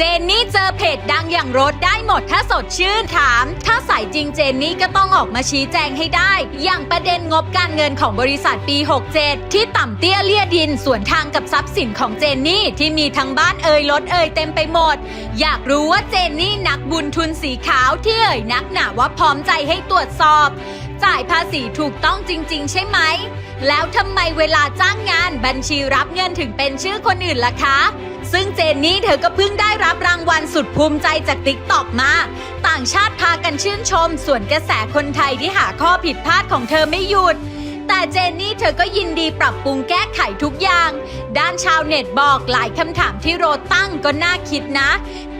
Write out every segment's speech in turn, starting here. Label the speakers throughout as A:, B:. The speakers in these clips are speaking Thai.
A: เจนนี่เจอเพจดังอย่างรถได้หมดถ้าสดชื่นถาม ถ้าใส่จริงเจนนี่ก็ต้องออกมาชี้แจงให้ได้ อย่างประเด็นงบการเงินของบริษัทปี 67 ที่ต่ำเตี้ยเลี่ยดินส่วนทางกับทรัพย์สินของเจนนี่ที่มีทั้งบ้านเอ่ยรถเอ่ยเต็มไปหมด อยากรู้ว่าเจนนี่นักบุญทุนสีขาวที่เอ่ยนักหนาว่าพร้อมใจให้ตรวจสอบ จ่ายภาษีถูกต้องจริง ๆ ใช่ไหมแล้วทำไมเวลาจ้างงานบัญชีรับเงินถึงเป็นชื่อคนอื่นล่ะคะ ซึ่งเจนนี่เธอก็เพิ่งได้รับรางวัลสุดภูมิใจจากติ๊กต็อกมา ต่างชาติพากันชื่นชม ส่วนกระแสคนไทยที่หาข้อผิดพลาดของเธอไม่หยุด แต่เจนนี่เธอก็ยินดีปรับปรุงแก้ไขทุกอย่าง ด้านชาวเน็ตบอกหลายคำถามที่โรตั้งก็น่าคิดนะ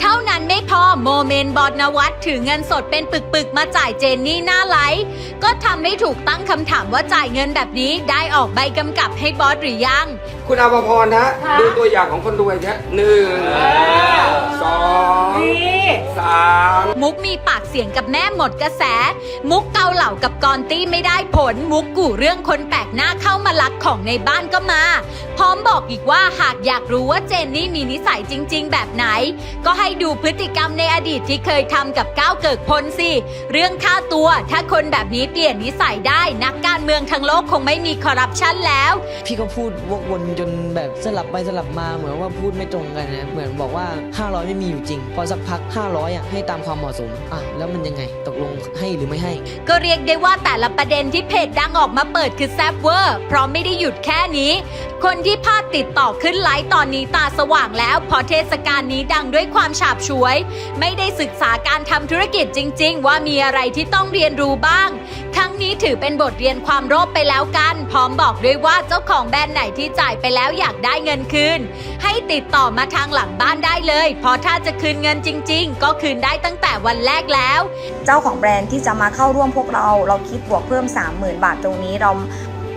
A: เท่านั้นไม่พอโมเมนต์บอดนวัตถือเงินสดเป็นปึกๆ มาจ่ายเจนนี่หน้าไลฟ์ก็ทำให้ถูกตั้งคำถามว่าจ่ายเงินแบบนี้ได้ออกใบกำกับให้บอสหรือยัง
B: คุณอาภพรนะ
C: ค่ะ
B: ดูตัวอย่างของคนรวยนะหนึ่งสอง
C: นี่
B: สาม
A: มุกมีปากเสียงกับแม่หมดกระแส มุกเกาเหล่ากับกอนตี้ไม่ได้ผล มุกกู่เรื่องคนแปลกหน้าเข้ามาลักของในบ้านก็มา พร้อมบอกอีกว่าหากอยากรู้ว่าเจนนี่มีนิสัยจริง ๆ แบบไหน ก็ให้ดูพฤติกรรมในอดีตที่เคยทำกับก้าวเกิกพลสิ เรื่องค่าตัวถ้าคนแบบนี้เปลี่ยนนิสัยได้นักการเมืองทั้งโลกคงไม่มีคอร์รัปชันแล้ว
D: พี่ก็พูดวกวนจนแบบสลับไปสลับมาเหมือนว่าพูดไม่ตรงกันนะเหมือนบอกว่า 500 ไม่มีอยู่จริง พอสักพัก 500อะให้ตามความเหมาะสมอะแล้วมันยังไงตกลงให้หรือไม่ให้
A: ก็เรียกได้ว่าแต่ละประเด็นที่เพจดังออกมาเปิดคือแซบเวอร์เพราะไม่ได้หยุดแค่นี้ คนที่พลาดติดต่อขึ้นไลฟ์ตอนนี้ตาสว่างแล้วเพอเทศกาลนี้ดังด้วยความฉาบฉวย ไม่ได้ศึกษาการทำธุรกิจจริง ๆ ว่ามีอะไรที่ต้องเรียนรู้บ้างครั้งนี้ถือเป็นบทเรียนความโลภไปแล้วกัน พร้อมบอกด้วยว่าเจ้าของแบรนด์ไหนที่จ่ายไปแล้วอยากได้เงินคืน ให้ติดต่อมาทางหลังบ้านได้เลย เพราะถ้าจะคืนเงินจริง ๆ ก็คืนได้ตั้งแต่วันแรกแล้ว
E: เจ้าของแบรนด์ที่จะมาเข้าร่วมพวกเรา เราคิดบวกเพิ่ม 30,000 บาทตรงนี้เรา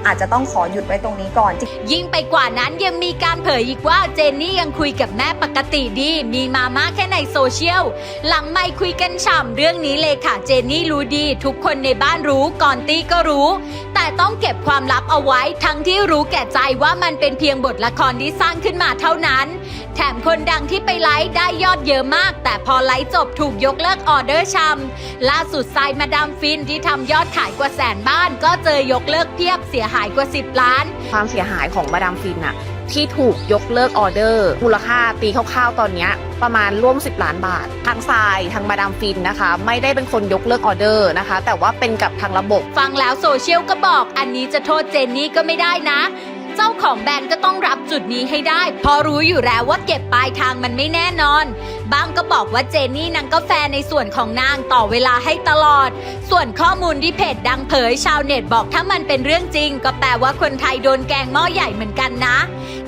E: อาจจะต้องขอหยุดไว้ตรงนี้ก่อน
A: ยิ่งไปกว่านั้นยังมีการเผยอีกว่าเจนนี่ยังคุยกับแม่ปกติดี มีมามาแค่ในโซเชียล หลังไม่คุยกันฉ่ำเรื่องนี้เลยค่ะ เจนนี่รู้ดี ทุกคนในบ้านรู้ก่อนตี้ก็รู้ แต่ต้องเก็บความลับเอาไว้ทั้งที่รู้แก่ใจว่ามันเป็นเพียงบทละครที่สร้างขึ้นมาเท่านั้น แถมคนดังที่ไปไลฟ์ได้ยอดเยอะมาก แต่พอไลฟ์จบถูกยกเลิกออเดอร์ชำล่าสุดทรายมาดามฟินที่ทำยอดขายกว่าแสนบ้าน ก็เจอยกเลิกเพียบเสียหายกว่า 10 ล้าน
C: ความเสียหายของมาดามฟินอะที่ถูกยกเลิกออเดอร์มูลค่าตีคร่าวๆตอนเนี้ยประมาณร่วม 10 ล้านบาท ทางทรายทางมาดามฟินนะคะ ไม่ได้เป็นคนยกเลิกออเดอร์นะคะ แต่ว่าเป็นกับทางระบบ
A: ฟังแล้วโซเชียลก็บอก อันนี้จะโทษเจนนี่ก็ไม่ได้นะ เจ้าของแบรนด์ก็ต้องรับจุดนี้ให้ได้ เพอรู้อยู่แล้วว่าเก็บปลายทางมันไม่แน่นอน บางก็บอกว่าเจนนี่นางก็แฟร์ในส่วนของนางต่อเวลาให้ตลอด ส่วนข้อมูลที่เพจดังเผยชาวเน็ตบอกถ้ามันเป็นเรื่องจริง ก็แปลว่าคนไทยโดนแกงหม้อใหญ่เหมือนกันนะ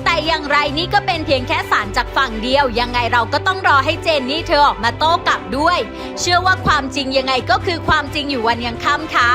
A: แต่อย่างไรนี่ก็เป็นเพียงแค่สารจากฝั่งเดียว ยังไงเราก็ต้องรอให้เจนนี่เธอออกมาโต้กลับด้วย เชื่อว่าความจริงยังไงก็คือความจริงอยู่วันยังค่ำค่ะ